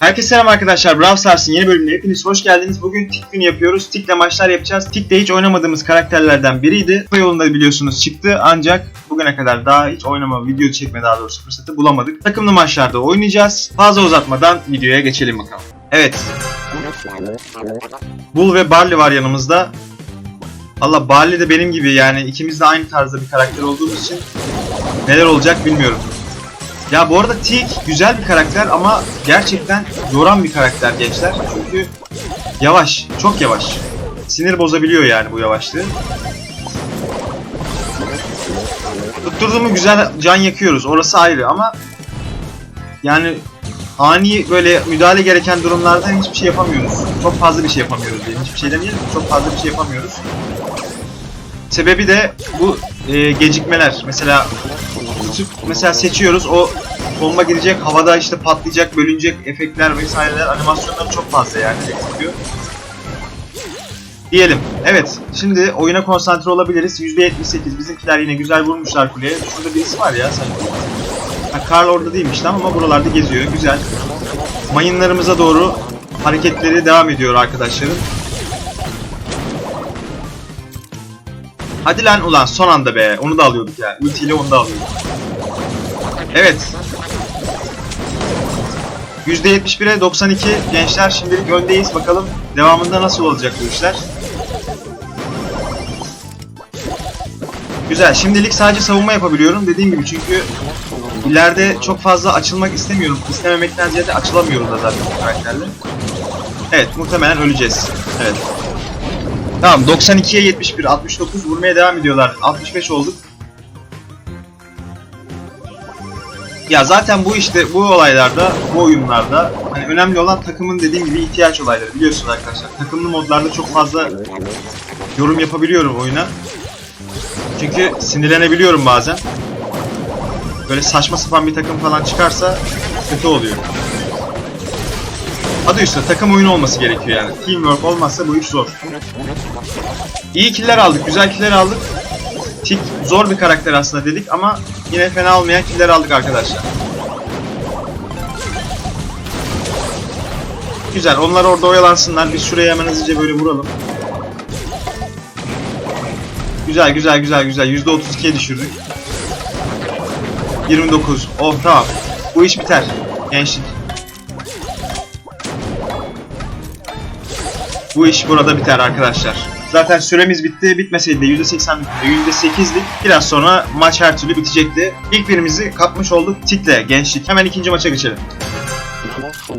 Herkese selam arkadaşlar. Brawl Stars'ın yeni bölümüne hepiniz hoş geldiniz. Bugün Tik günü yapıyoruz. Tik'le maçlar yapacağız. Tik'te hiç oynamadığımız karakterlerden biriydi. Bu yolunda biliyorsunuz çıktı ancak bugüne kadar daha hiç oynama, video çekme daha doğrusu fırsatı bulamadık. Takımlı maçlarda oynayacağız. Fazla uzatmadan videoya geçelim bakalım. Evet. Bull ve Barley var yanımızda. Allah Barley de benim gibi yani ikimiz de aynı tarzda bir karakter olduğumuz için neler olacak bilmiyorum. Ya bu arada Tik güzel bir karakter ama gerçekten yoran bir karakter gençler. Çünkü yavaş, çok yavaş. Sinir bozabiliyor yani bu yavaşlığı. Tutturduğumu güzel can yakıyoruz. Orası ayrı ama yani ani böyle müdahale gereken durumlarda hiçbir şey yapamıyoruz. Çok fazla bir şey yapamıyoruz diyelim. Hiçbir şey demeyelim. Çok fazla bir şey yapamıyoruz. Sebebi de bu e, gecikmeler. Mesela tutup mesela seçiyoruz o bomba gidecek havada işte patlayacak bölünecek efektler vesaireler animasyonları çok fazla yani ekliyor. Diyelim. Evet. Şimdi oyuna konsantre olabiliriz. %78. Bizimkiler yine güzel vurmuşlar kuleye. Şurada birisi var ya sanki. Ha, Karl orada değilmiş lan ama buralarda geziyor. Güzel. Mayınlarımıza doğru hareketleri devam ediyor arkadaşlarım. Hadi lan ulan son anda be. Onu da alıyorduk ya. Ultiyle onu da alıyorduk. Evet. %71'e 92 gençler şimdilik öndeyiz. Bakalım devamında nasıl olacak bu işler. Güzel. Şimdilik sadece savunma yapabiliyorum. Dediğim gibi çünkü ileride çok fazla açılmak istemiyorum. İstememekten ziyade açılamıyorum da zaten karakterle. Evet. Muhtemelen öleceğiz. Evet. Tamam 92'ye 71, 69 vurmaya devam ediyorlar. 65 olduk. Ya zaten bu işte bu olaylarda, bu oyunlarda hani önemli olan takımın dediğim gibi ihtiyaç olayları biliyorsunuz arkadaşlar. Takımlı modlarda çok fazla yorum yapabiliyorum oyuna. Çünkü sinirlenebiliyorum bazen. Böyle saçma sapan bir takım falan çıkarsa kötü oluyor. Adı üstünde takım oyunu olması gerekiyor yani. Teamwork olmazsa bu iş zor. İyi killer aldık, güzel killer aldık. Tik zor bir karakter aslında dedik ama yine fena olmayan killer aldık arkadaşlar. Güzel, onlar orada oyalansınlar. Biz şuraya hemen hızlıca böyle vuralım. Güzel, güzel, güzel, güzel. %32'ye düşürdük. 29. Oh tamam. Bu iş biter. Gençlik. Bu iş burada biter arkadaşlar. Zaten süremiz bitti. Bitmeseydi de %80 bitti. %8'lik. Biraz sonra maç her türlü bitecekti. İlk birimizi kapmış olduk. Tikle gençlik. Hemen ikinci maça geçelim.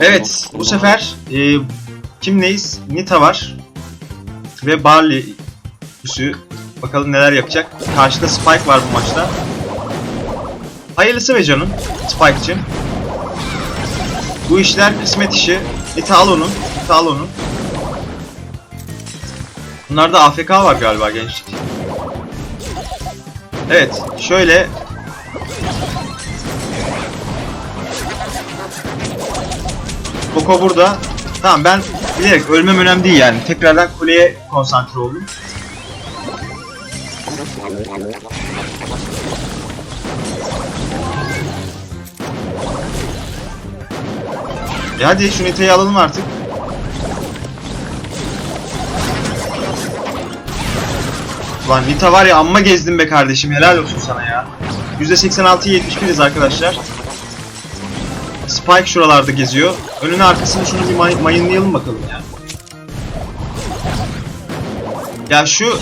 Evet. Bu sefer e, kimleyiz? Nita var. Ve Barley üsü. Bakalım neler yapacak. Karşıda Spike var bu maçta. Hayırlısı be canım. Spike'cim. Bu işler kısmet işi. Nita al onu. Nita al onu. Bunlarda AFK var galiba gençlik. Evet, şöyle Koko burada. Tamam ben bilerek ölmem önemli değil yani. Tekrardan kuleye konsantre oldum. E hadi şu Nita'yı alalım artık. Ulan Nita var ya amma gezdim be kardeşim helal olsun sana ya. %86'ya 71'iz arkadaşlar. Spike şuralarda geziyor. Önünü arkasını şunu bir may mayınlayalım bakalım ya. Ya şu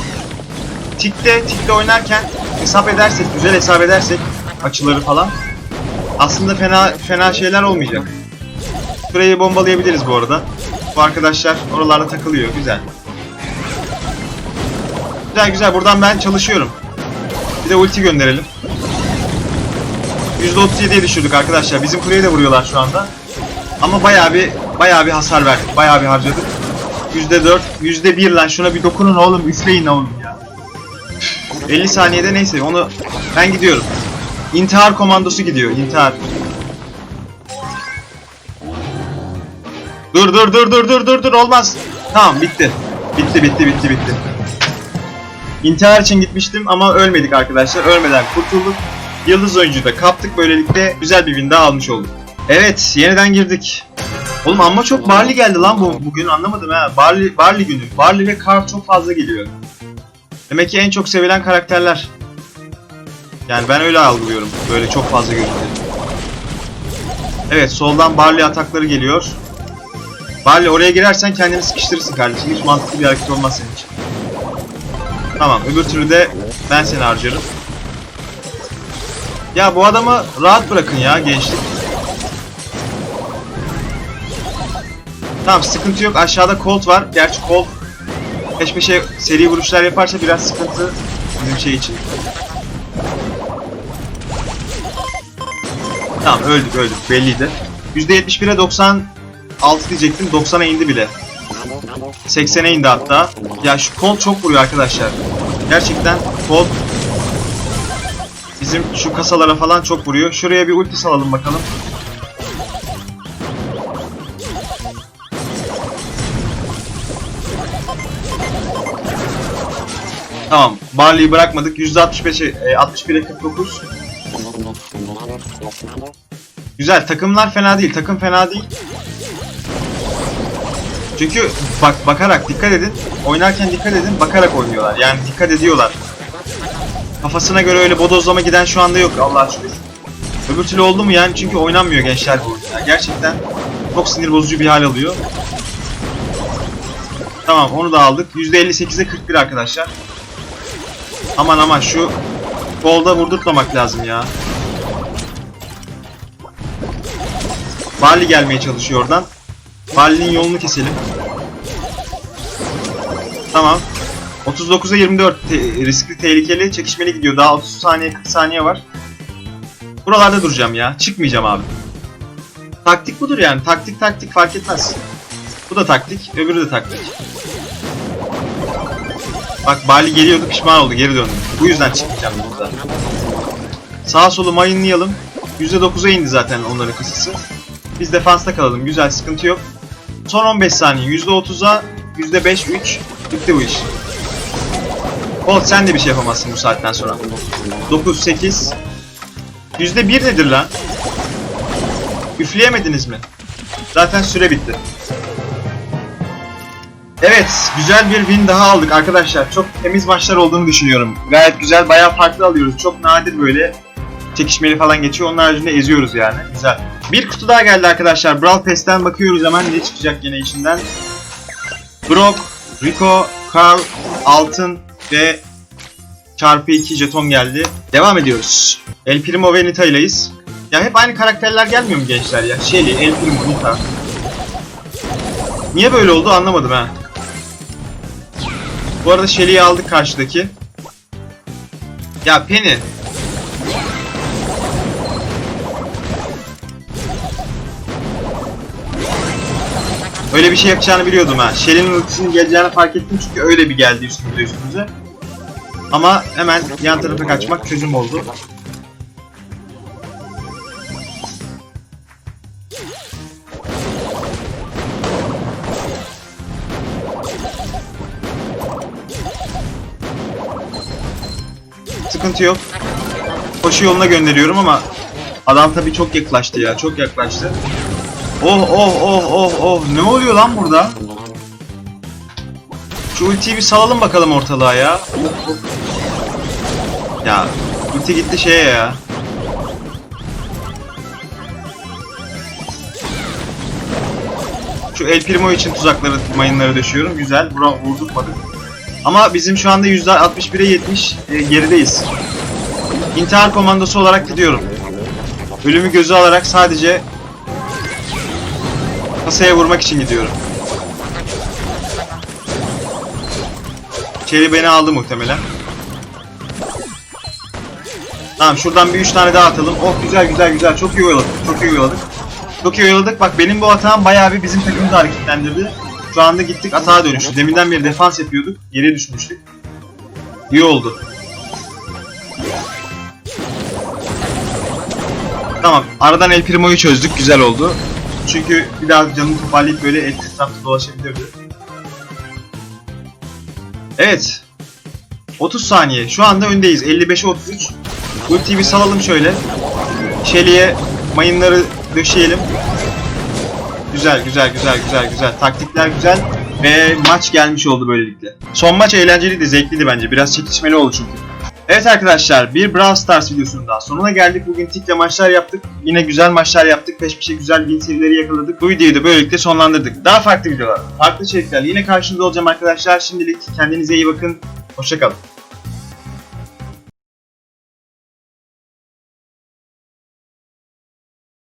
tikte tikte oynarken hesap edersek, güzel hesap edersek açıları falan aslında fena fena şeyler olmayacak. Şurayı bombalayabiliriz bu arada. Bu arkadaşlar oralarda takılıyor. Güzel. Güzel güzel buradan ben çalışıyorum. Bir de ulti gönderelim. %37'ye düşürdük arkadaşlar. Bizim kuleye de vuruyorlar şu anda. Ama bayağı bir bayağı bir hasar verdik. Bayağı bir harcadık. %4, %1 lan şuna bir dokunun oğlum. Üfleyin oğlum ya. 50 saniyede neyse onu ben gidiyorum. İntihar komandosu gidiyor. İntihar. Dur dur dur dur dur dur dur olmaz. Tamam bitti. Bitti bitti bitti bitti. İntihar için gitmiştim ama ölmedik arkadaşlar. Ölmeden kurtulduk. Yıldız oyuncuyu da kaptık. Böylelikle güzel bir win daha almış olduk. Evet yeniden girdik. Oğlum amma çok Barley geldi lan bu bugün anlamadım ha. Barley, Barley günü. Barley ve Carl çok fazla geliyor. Demek ki en çok sevilen karakterler. Yani ben öyle algılıyorum. Böyle çok fazla görünce. Evet soldan Barley atakları geliyor. Barley oraya girersen kendini sıkıştırırsın kardeşim. Hiç mantıklı bir hareket olmaz senin için. Tamam öbür türlü de ben seni harcarım. Ya bu adamı rahat bırakın ya gençlik. Tamam sıkıntı yok. Aşağıda Colt var. Gerçi Colt peş peşe seri vuruşlar yaparsa biraz sıkıntı bizim şey için. Tamam öldük öldük belliydi. %71'e 96 diyecektim. 90'a indi bile. 80'e indi hatta. Ya şu Colt çok vuruyor arkadaşlar. Gerçekten Colt bizim şu kasalara falan çok vuruyor. Şuraya bir ulti salalım bakalım. Tamam. Barley'i bırakmadık. %65'e e, 61'e 49. Güzel. Takımlar fena değil. Takım fena değil. Çünkü bak bakarak dikkat edin. Oynarken dikkat edin. Bakarak oynuyorlar. Yani dikkat ediyorlar. Kafasına göre öyle bodozlama giden şu anda yok Allah'a şükür. Öbür türlü oldu mu yani çünkü oynanmıyor gençler bu oyunda. Gerçekten çok sinir bozucu bir hal alıyor. Tamam onu da aldık. %58'e 41 arkadaşlar. Aman aman şu golda vurdurtmamak lazım ya. Barley gelmeye çalışıyor oradan. Barley'nin yolunu keselim. Tamam. 39'a 24 te- riskli tehlikeli çekişmeli gidiyor. Daha 30 saniye 40 saniye var. Buralarda duracağım ya. Çıkmayacağım abi. Taktik budur yani. Taktik taktik fark etmez. Bu da taktik. Öbürü de taktik. Bak Bali geliyordu pişman oldu geri döndü. Bu yüzden çıkmayacağım burada. Sağa solu mayınlayalım. %9'a indi zaten onların kasası. Biz defansta kalalım. Güzel sıkıntı yok. Son 15 saniye. %30'a %5 3 bitti bu iş. Bolt sen de bir şey yapamazsın bu saatten sonra. 9 8 %1 nedir lan? Üfleyemediniz mi? Zaten süre bitti. Evet, güzel bir win daha aldık arkadaşlar. Çok temiz maçlar olduğunu düşünüyorum. Gayet güzel, bayağı farklı alıyoruz. Çok nadir böyle çekişmeli falan geçiyor. Onun haricinde eziyoruz yani. Güzel. Bir kutu daha geldi arkadaşlar. Brawl Pass'ten bakıyoruz hemen ne çıkacak gene içinden. Brock, Rico, Carl, Altın ve çarpı 2 jeton geldi. Devam ediyoruz. El Primo ve Nita ileyiz. Ya hep aynı karakterler gelmiyor mu gençler ya? Shelly, El Primo, Nita. Niye böyle oldu anlamadım ha. Bu arada Shelly'yi aldık karşıdaki. Ya Penny. Öyle bir şey yapacağını biliyordum ha. Shelly'nin ultisinin geleceğini fark ettim çünkü öyle bir geldi üstümüze üstümüze. Ama hemen yan tarafa kaçmak çözüm oldu. Sıkıntı yok. Koşu yoluna gönderiyorum ama adam tabii çok yaklaştı ya. Çok yaklaştı. Oh oh oh oh oh. Ne oluyor lan burada? Şu ultiyi bir salalım bakalım ortalığa ya. Ya ulti gitti şeye ya. Şu El Primo için tuzakları, mayınları döşüyorum. Güzel. Bura vurdurtmadık. Ama bizim şu anda %61'e 70 e, gerideyiz. İntihar komandosu olarak gidiyorum. Ölümü göze alarak sadece kasaya vurmak için gidiyorum. Cherry beni aldı muhtemelen. Tamam şuradan bir 3 tane daha atalım. Oh güzel güzel güzel çok iyi oyaladık. Çok iyi oyaladık. Çok iyi oyaladık. Bak benim bu atağım bayağı bir bizim takımı da hareketlendirdi. Şu anda gittik atağa dönüştü. Deminden beri defans yapıyorduk. Geriye düşmüştük. İyi oldu. Tamam. Aradan El Primo'yu çözdük. Güzel oldu. Çünkü bir daha canını toparlayıp böyle etrafta dolaşabilirdi. Evet. 30 saniye. Şu anda öndeyiz. 55'e 33. Ultiyi bir salalım şöyle. Shelly'e mayınları döşeyelim. Güzel güzel güzel güzel güzel. Taktikler güzel ve maç gelmiş oldu böylelikle. Son maç eğlenceliydi, zevkliydi bence. Biraz çekişmeli oldu çünkü. Evet arkadaşlar bir Brawl Stars videosunun daha sonuna geldik. Bugün Tik'le maçlar yaptık. Yine güzel maçlar yaptık. Peş peşe güzel win serileri yakaladık. Bu videoyu da böylelikle sonlandırdık. Daha farklı videolar, farklı içerikler yine karşınızda olacağım arkadaşlar. Şimdilik kendinize iyi bakın. Hoşçakalın.